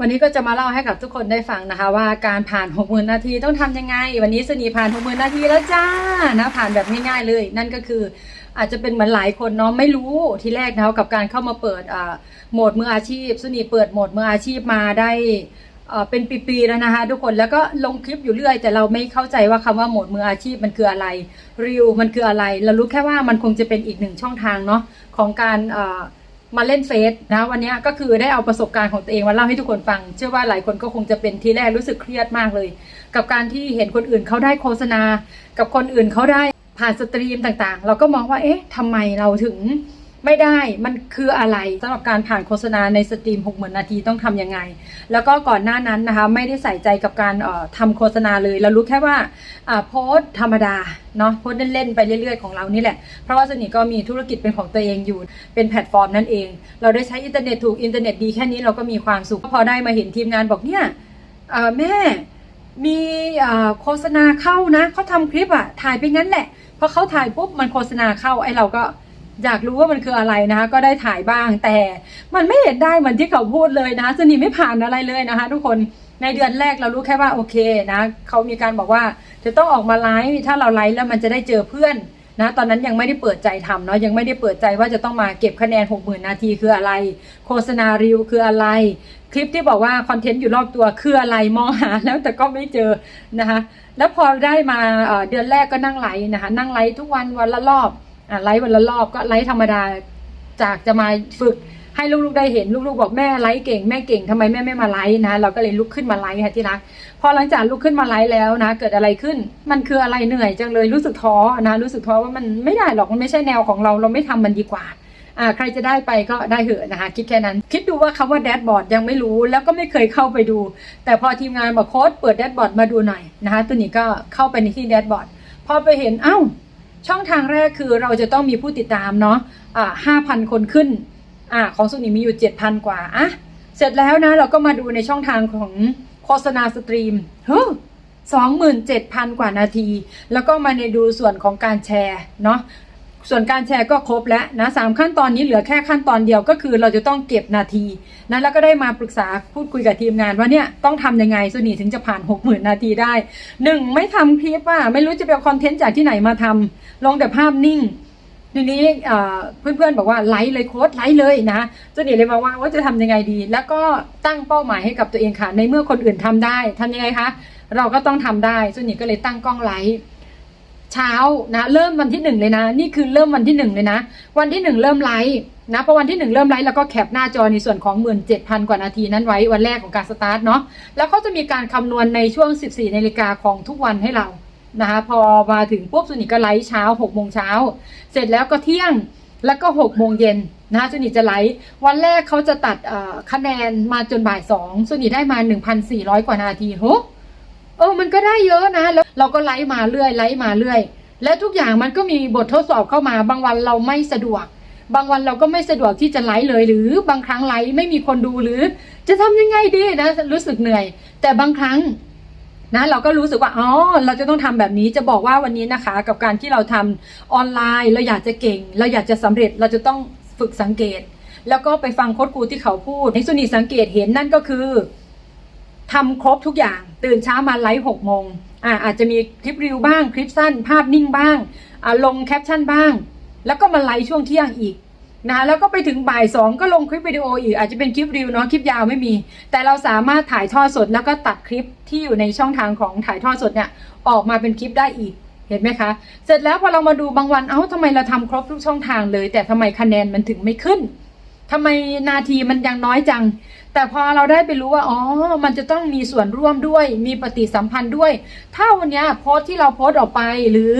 วันนี้ก็จะมาเล่าให้กับทุกคนได้ฟังนะคะ ว่าการผ่าน6 0,000นนาทีต้องทำยังไง วันนี้สนีผ่าน6 0,000นนาทีแล้วจ้านะผ่านแบบง่ายๆเลย นั่นก็คืออาจจะเป็นเหมือนหลายคนเนาะไม่รู้ทีแรกนะกับการเข้ามาเปิดโหมดมืออาชีพสนีเปิดโหมดมืออาชีพมาได้เป็นปีๆแล้วนะคะทุกคนแล้วก็ลงคลิปอยู่เรื่อย แต่เราไม่เข้าใจว่าคำว่าโหมดมืออาชีพมันคืออะไรรีวมันคืออะไร เรารู้แค่ว่ามันคงจะเป็นอีกหนึ่งช่องทางเนาะของการ มาเล่นเฟซนะวันนี้ก็คือได้เอาประสบการณ์ของตัวเองมาเล่าให้ทุกคนฟัง เชื่อว่าหลายคนก็คงจะเป็นทีแรกรู้สึกเครียดมากเลย กับการที่เห็นคนอื่นเขาได้โฆษณา กับคนอื่นเขาได้ผ่านสตรีมต่างๆ เราก็มองว่าเอ๊ะทำไมเราถึง ไม่ได้มันคืออะไรสำหรับการผ่านโฆษณาในสตรีม6 0,000นาทีต้องทำยังไง แล้วก็ก่อนหน้านั้นนะคะไม่ได้ใส่ใจกับการเอ่อทำโฆษณาเลยเรารู้แค่ว่าอ่าโพสธรรมดาเนาะโพสเล่นๆไปเรื่อยๆของเรานี่แหละ เพราะว่าสนิทก็มีธุรกิจเป็นของตัวเองอยู่เป็นแพลตฟอร์มนั่นเอง เราได้ใช้อินเทอร์เน็ตถูกอินเทอร์เน็ตดีแค่นี้เราก็มีความสุขพอได้มาเห็นทีมงานบอกเนี่ยแม่มีโฆษณาเข้านะเขาทำคลิปอะถ่ายไปงั้นแหละพอเขาถ่ายปุ๊บมันโฆษณาเข้าไอ้เราก็ อยากรู้ว่ามันคืออะไรนะคะ ก็ได้ถ่ายบ้างแต่มันไม่เห็นได้เหมือนที่เขาพูดเลยนะคะสนิไม่ผ่านอะไรเลยนะคะ ทุกคนในเดือนแรกเรารู้แค่ว่าโอเคนะเขามีการบอกว่าจะต้องออกมาไลฟ์ถ้าเราไลฟ์แล้วมันจะได้เจอเพื่อนนะตอนนั้นยังไม่ได้เปิดใจทำเนาะยังไม่ได้เปิดใจว่าจะต้องมาเก็บคะแนน 60,000 นาทีคืออะไร โฆษณารีวคืออะไร คลิปที่บอกว่าคอนเทนต์อยู่รอบตัวคืออะไรมองหาแล้วแต่ก็ไม่เจอนะคะแล้วพอได้มาเดือนแรกก็นั่งไลฟ์นะคะนั่งไลฟ์ทุกวันวันละรอบ ไลฟ์วันละรอบก็ไลฟ์ธรรมดาจากจะมาฝึกให้ลูกๆได้เห็นลูกๆบอกแม่ไลฟ์เก่งแม่เก่งทำไมแม่ไม่มาไลฟ์นะเราก็เลยลุกขึ้นมาไลฟ์ค่ะที่รักพอหลังจากลุกขึ้นมาไลฟ์แล้วนะ เกิดอะไรขึ้น มันคืออะไรเหนื่อยจังเลยรู้สึกท้อนะรู้สึกท้อว่ามันไม่ได้หรอกมันไม่ใช่แนวของเราเราไม่ทำมันดีกว่าอ่าใครจะได้ไปก็ได้เหอะนะคะคิดแค่นั้น คิดดูว่าคำว่าแดชบอร์ดยังไม่รู้แล้วก็ไม่เคยเข้าไปดู แต่พอทีมงานบอกโค้ดเปิดแดชบอร์ดมาดูหน่อยนะคะตัวนี้ก็เข้าไปในที่แดชบอร์ดพอไปเห็นเอ้า ช่องทางแรกคือเราจะต้องมีผู้ติดตามเนาะอ่าห้าพันคนขึ้นอ่าของสุนีมีอยู่เจ็ดพันกว่าอะเสร็จแล้วนะเราก็มาดูในช่องทางของโฆษณาสตรีมเฮ้สองหมื่นเจ็ดพันกว่านาที แล้วก็มาในดูส่วนของการแชร์เนาะส่วนการแชร์ก็ครบแล้วนะสามขั้นตอนนี้เหลือแค่ขั้นตอนเดียวก็คือเราจะต้องเก็บนาทีนะแล้วก็ได้มาปรึกษาพูดคุยกับทีมงานว่าเนี่ยต้องทำยังไงสุนีถึงจะผ่าน60,000นาทีได้หนึ่งไม่ทำคลิปว่าไม่รู้จะไปเอาคอนเทนต์จากที่ไหนมาทำ ลงแต่ภาพนิ่งทีนี้เพื่อนๆบอกว่าไลค์เลยโค้ดไลค์เลยนะเจนนี่เลยมาว่าว่าจะทำยังไงดี แล้วก็ตั้งเป้าหมายให้กับตัวเองค่ะ ในเมื่อคนอื่นทำได้ทำยังไงคะ เราก็ต้องทำได้เจนนี่ก็เลยตั้งกล้องไลค์เช้านะ เริ่มวันที่หนึ่งเลยนะ นี่คือเริ่มวันที่หนึ่งเลยนะ วันที่หนึ่งเริ่มไลค์นะพอวันที่หนึ่งเริ่มไลค์แล้วก็แคปหน้าจอในส่วนของหมื่นเจ็ดพันกว่านาทีนั้นไว้วันแรกของการสตาร์ทเนาะแล้วก็จะมีการคำนวณในช่วง 14นาฬิกาของทุกวันให้เรา นะคะพอมาถึงปุ๊บสุนิทก็ไลฟ์เช้า6โมงเช้าเสร็จแล้วก็เที่ยงแล้วก็6โมงเย็นนะคะสุนิทจะไลฟ์วันแรกเขาจะตัดคะแนนมาจนบ่ายสองสุนิทได้มา1,400กว่านาทีโหเออมันก็ได้เยอะนะแล้วเราก็ไลฟ์มาเรื่อยไลฟ์มาเรื่อย และทุกอย่างมันก็มีบททดสอบเข้ามาบางวันเราไม่สะดวก บางวันเราก็ไม่สะดวกที่จะไลฟ์เลย หรือบางครั้งไลฟ์ไม่มีคนดูหรือ จะทำยังไงดีนะรู้สึกเหนื่อย แต่บางครั้ง นะเราก็รู้สึกว่าอ๋อเราจะต้องทำแบบนี้จะบอกว่าวันนี้นะคะ กับการที่เราทำออนไลน์ เราอยากจะเก่ง เราอยากจะสำเร็จเราจะต้องฝึกสังเกต แล้วก็ไปฟังโค้ดครูที่เขาพูดในสุนีสังเกตเห็นนั่นก็คือทำครบทุกอย่าง ตื่นเช้ามาไลฟ์หกโมงอ่าอาจจะมีคลิปรีวบ้าง คลิปสั้น ภาพนิ่งบ้างอ่าลงแคปชั่นบ้าง แล้วก็มาไลฟ์ช่วงเที่ยงอีก นะแล้วก็ไปถึงบ่ายสองก็ลงคลิปวิดีโออีกอาจจะเป็นคลิปรีวเนาะคลิปยาวไม่มี แต่เราสามารถถ่ายทอดสดแล้วก็ตัดคลิปที่อยู่ในช่องทางของถ่ายทอดสดเนี่ยออกมาเป็นคลิปได้อีกเห็นไหมคะ เสร็จแล้วพอเรามาดูบางวัน เอ้าทำไมเราทำครบทุกช่องทางเลย แต่ทำไมคะแนนมันถึงไม่ขึ้นทำไมนาทีมันยังน้อยจัง แต่พอเราได้ไปรู้ว่าอ๋อมันจะต้องมีส่วนร่วมด้วย มีปฏิสัมพันธ์ด้วย ถ้าวันนี้โพสที่เราโพสออกไป หรือ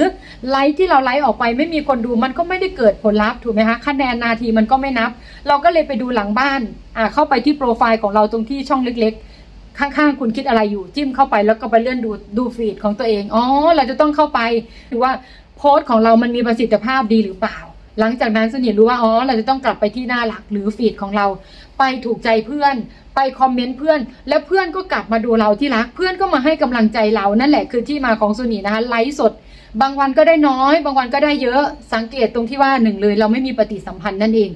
ไลฟ์ที่เราไลฟ์ออกไปไม่มีคนดูมันก็ไม่ได้เกิดผลลัพธ์ถูกไหมคะคะแนนนาทีมันก็ไม่นับ เราก็เลยไปดูหลังบ้านอ่าเข้าไปที่โปรไฟล์ของเราตรงที่ช่องเล็กๆข้างๆ คุณคิดอะไรอยู่จิ้มเข้าไปแล้วก็ไปเลื่อนดูดูฟีดของตัวเอง อ๋อ เราจะต้องเข้าไปดูว่าโพสต์ของเรามันมีประสิทธิภาพดีหรือเปล่า หลังจากนั้นสนิทรู้ว่าอ๋อเราจะต้องกลับไปที่หน้าหลักหรือฟีดของเรา ไปถูกใจเพื่อน ไปคอมเมนต์เพื่อน แล้วเพื่อนก็กลับมาดูเราที่รัก เพื่อนก็มาให้กำลังใจเรานั่นแหละคือที่มาของสุนีนะคะไลฟ์สด บางวันก็ได้น้อย บางวันก็ได้เยอะสังเกตตรงที่ว่าหนึ่งเลย เราไม่มีปฏิสัมพันธ์นั่นเอง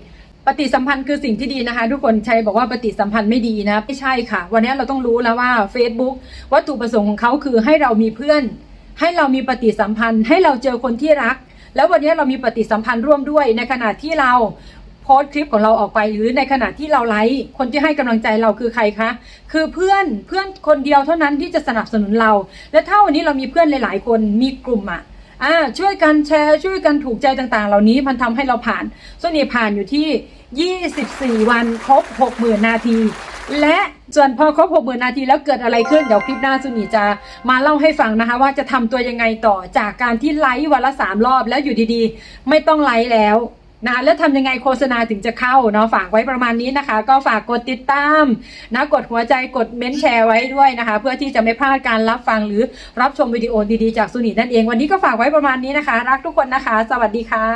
ปฏิสัมพันธ์คือสิ่งที่ดีนะคะ ทุกคนใช้บอกว่าปฏิสัมพันธ์ไม่ดีนะ ไม่ใช่ค่ะ วันนี้เราต้องรู้แล้วว่า Facebook วัตถุประสงค์ของเขาคือให้เรามีเพื่อน ให้เรามีปฏิสัมพันธ์ ให้เราเจอคนที่รัก แล้ววันนี้เรามีปฏิสัมพันธ์ร่วมด้วยในขณะที่เราโพสต์คลิปของเราออกไปหรือในขณะที่เราไลฟ์คนที่ให้กำลังใจเราคือใครคะคือเพื่อนเพื่อนคนเดียวเท่านั้นที่จะสนับสนุนเรา และถ้าวันนี้เรามีเพื่อนหลาย ๆ คนมีกลุ่มอะอ่าช่วยกันแชร์ช่วยกันถูกใจต่าง ๆ เหล่านี้มันทำให้เราผ่านส่วนนี้ผ่านอยู่ที่ 24 วันครบ 60,000 นาที และส่วนพอครบ60,000นาทีแล้วเกิดอะไรขึ้น เดี๋ยวคลิปหน้าสุนีจะมาเล่าให้ฟังนะคะ ว่าจะทำตัวยังไงต่อจากการที่ไลฟ์วันละ3รอบแล้วอยู่ดีๆ ไม่ต้องไลฟ์แล้วนะแล้วทำยังไงโฆษณาถึงจะเข้าเนาะฝากไว้ประมาณนี้นะคะ ก็ฝากกดติดตามนะกดหัวใจกดเม้นแชร์ไว้ด้วยนะคะ เพื่อที่จะไม่พลาดการรับฟังหรือรับชมวิดีโอดีๆจากสุนีนั่นเองวันนี้ก็ฝากไว้ประมาณนี้นะคะ รักทุกคนนะคะ สวัสดีค่ะ